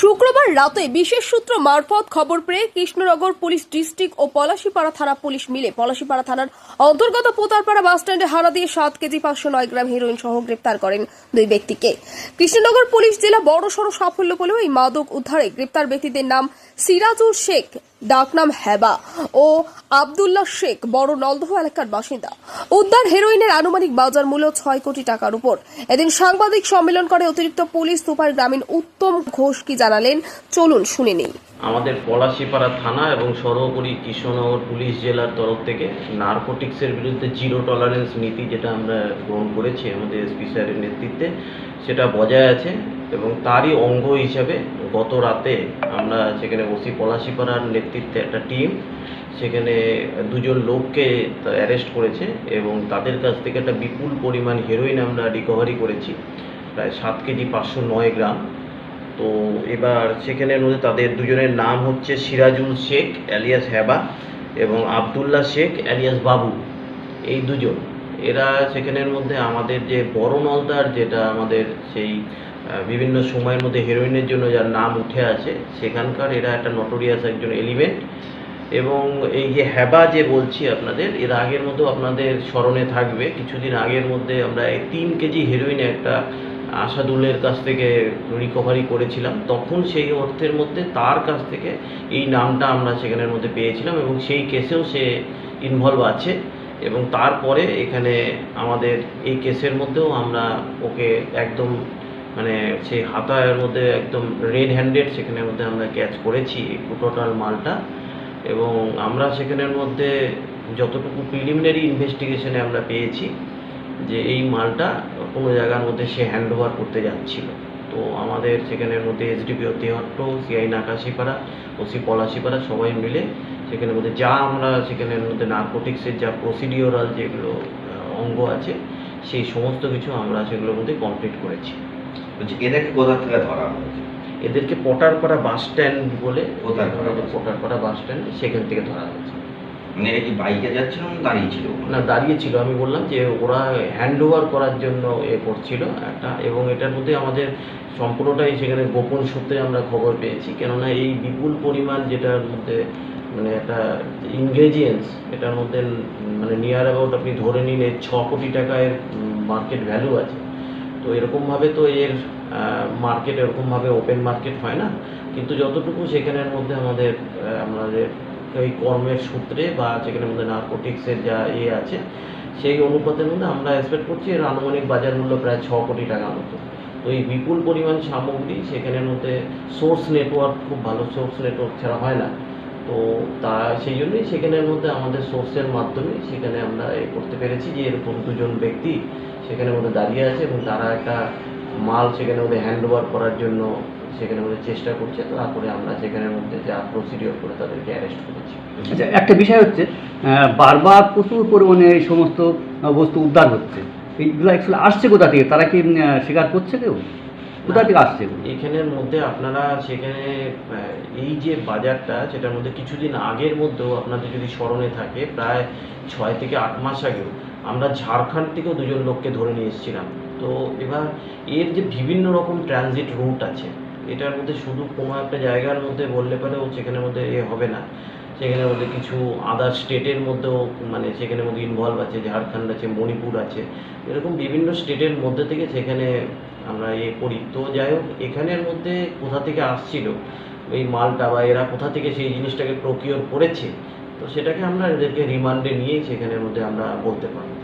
শুক্রবার রাতে বিশেষ সূত্র মারফত খবর পেয়ে কৃষ্ণনগর পুলিশ ডিস্ট্রিক্ট ও পলাশীপাড়া থানা পুলিশ মিলে পলাশীপাড়া থানার অন্তর্গত পোতারপাড়া বাসস্ট্যান্ডে হারা দিয়ে সাত কেজি পাঁচশো নয় গ্রাম হিরোইন সহ গ্রেপ্তার করেন দুই ব্যক্তিকে। কৃষ্ণনগর পুলিশ জেলা বড় সড় সাফল্য বলেও এই মাদক উদ্ধারে গ্রেপ্তার ব্যক্তিদের নাম সিরাজুল শেখ। ডাকনাম হেবা ও আবদুল্লাহ শেখ, বড় নলদহ এলাকার বাসিন্দা। উদ্ধার হেরোইনের আনুমানিক বাজার মূল্য ছয় কোটি টাকার উপর। এদিন সাংবাদিক সম্মেলন করে অতিরিক্ত পুলিশ সুপার গ্রামীণ উত্তম ঘোষ কি জানালেন, চলুন শুনে নিই। আমাদের পলাশীপাড়া থানা এবং সর্বোপরি কৃষ্ণনগর পুলিশ জেলার তরফ থেকে নার্কোটিক্সের বিরুদ্ধে জিরো টলারেন্স নীতি যেটা আমরা গ্রহণ করেছি আমাদের এসপি স্যারের নেতৃত্বে, সেটা বজায় আছে এবং তারই অঙ্গ হিসাবে গত রাতে আমরা সেখানে ওসি পলাশীপাড়ার নেতৃত্বে একটা টিম সেখানে দুজন লোককে অ্যারেস্ট করেছে এবং তাদের কাছ থেকে একটা বিপুল পরিমাণ হেরোইন আমরা রিকভারি করেছি, প্রায় সাত কেজি পাঁচশো নয় গ্রাম। তো এবার সেখানের মধ্যে তাদের দুজনের নাম হচ্ছে সিরাজুল শেখ অ্যালিয়াস হেবা এবং আবদুল্লাহ শেখ অ্যালিয়াস বাবু, এই দুজন। এরা সেখানের মধ্যে আমাদের যে বড় নলদার যেটা আমাদের সেই বিভিন্ন সময়ের মধ্যে হিরোইনের জন্য যার নাম উঠে আছে, সেখানকার এরা একটা নটোরিয়াস একজন এলিমেন্ট এবং এই যে হ্যাবা যে বলছি আপনাদের, এর আগের মধ্যেও আপনাদের স্মরণে থাকবে, কিছুদিন আগের মধ্যে আমরা এই তিন কেজি হেরোইন একটা আসাদুলের কাছ থেকে রিকভারি করেছিলাম। তখন সেই অর্থের মধ্যে তার কাছ থেকে এই নামটা আমরা সেখানের মধ্যে পেয়েছিলাম এবং সেই কেসেও সে ইনভলভ আছে এবং তারপরে এখানে আমাদের এই কেসের মধ্যেও আমরা ওকে একদম মানে সেই হাতায়ের মধ্যে একদম রেড হ্যান্ডেড সেখানের মধ্যে আমরা ক্যাচ করেছি টোটাল মালটা এবং আমরা সেখানের মধ্যে যতটুকু প্রিলিমিনারি ইনভেস্টিগেশনে আমরা পেয়েছি যে এই মালটা কোনো জায়গার মধ্যে সে হ্যান্ড ওভার করতে যাচ্ছিল। তো আমাদের সেখানের মধ্যে এসডিপি অতিহট্ট সিআই নাকাশিপাড়া ওসি পলাশিপাড়া সবাই মিলে সেখানের মধ্যে যা আমরা সেখানের মধ্যে নার্কোটিক্সের যা প্রসিডিওরাল যেগুলো অঙ্গ আছে সেই সমস্ত কিছু আমরা সেগুলোর মধ্যে কমপ্লিট করেছি। এদেরকে কোথা থেকে ধরা হয়েছে? এদেরকে পটারপাড়া বাস স্ট্যান্ড বলে? পটারপাড়া বাস স্ট্যান্ড সেখান থেকে ধরা হয়েছে। মানে কি বাইকে যাচ্ছিল না দাঁড়িয়ে ছিল না দাঁড়িয়ে ছিল আমি বললাম যে ওরা হ্যান্ড করার জন্য এ করছিল একটা, এবং এটার মধ্যে আমাদের সম্পূর্ণটাই সেখানে গোপন সূত্রে আমরা খবর পেয়েছি। কেননা এই বিপুল পরিমাণ যেটার মধ্যে মানে একটা ইনগ্রেডিয়েন্টস এটার মধ্যে মানে নিয়ার অ্যাবাউট আপনি ধরে নিন এর ছ কোটি টাকায় মার্কেট ভ্যালু আছে। তো এরকমভাবে তো এর মার্কেট এরকমভাবে ওপেন মার্কেট হয় না। কিন্তু যতটুকু সেখানের মধ্যে আমাদের আমাদের এই কর্মের সূত্রে বা সেখানের মধ্যে নার্কোটিক্সের যা ইয়ে আছে, সেই অনুপাতের মধ্যে আমরা এক্সপেক্ট করছি এর আনুমানিক বাজার মূল্য প্রায় ছ কোটি টাকার মতো। তো এই বিপুল পরিমাণ সামগ্রী সেখানের মধ্যে সোর্স নেটওয়ার্ক খুব ভালো সোর্স নেটওয়ার্ক ছাড়া হয় না। তো তা, সেই জন্যই সেখানের মধ্যে আমাদের সোর্সের মাধ্যমে সেখানে আমরা এ করতে পেরেছি যে এরকম দুজন ব্যক্তি সেখানের মধ্যে দাঁড়িয়ে আছে এবং তারা একটা মাল সেখানের মধ্যে হ্যান্ড ওভার করার জন্য সেখানের মধ্যে চেষ্টা করছে তারপরে আমরা সেখানের মধ্যে যা প্রসিডিওর করে তাদেরকে অ্যারেস্ট করেছি। আচ্ছা একটা বিষয় হচ্ছে বারবার প্রচুর পরিমাণে এই সমস্ত বস্তু উদ্ধার হচ্ছে। এইগুলো অ্যাকচুয়ালি আসছে কোথা থেকে? তারা কি স্বীকার করছে কেউ? কোথা থেকে আসছে? এখানের মধ্যে আপনারা সেখানে এই যে বাজারটা সেটার মধ্যে কিছুদিন আগের মধ্যেও আপনাদের যদি স্মরণে থাকে প্রায় ছয় থেকে আট মাস আগেও আমরা ঝাড়খণ্ড থেকেও দুজন লোককে ধরে নিয়ে এসেছিলাম। তো এবার এর যে বিভিন্ন রকম ট্রানজিট রুট আছে এটার মধ্যে শুধু কোনো একটা জায়গার মধ্যে বললে পারেও সেখানের মধ্যে এ হবে না। সেখানের মধ্যে কিছু আদার স্টেটের মধ্যেও মানে সেখানের মধ্যে ইনভলভ আছে, ঝাড়খণ্ড আছে, মণিপুর আছে। এরকম বিভিন্ন স্টেটের মধ্যে থেকে সেখানে আমরা ইয়ে করি। তো যাই হোক, এখানের মধ্যে কোথা থেকে আসছিল, এই মালটা বা এরা কোথা থেকে সেই জিনিসটাকে প্রকিওর করেছে, তো সেটাকে আমরা এদেরকে রিমান্ডে নিয়ে সেখানের মধ্যে আমরা বলতে পারব।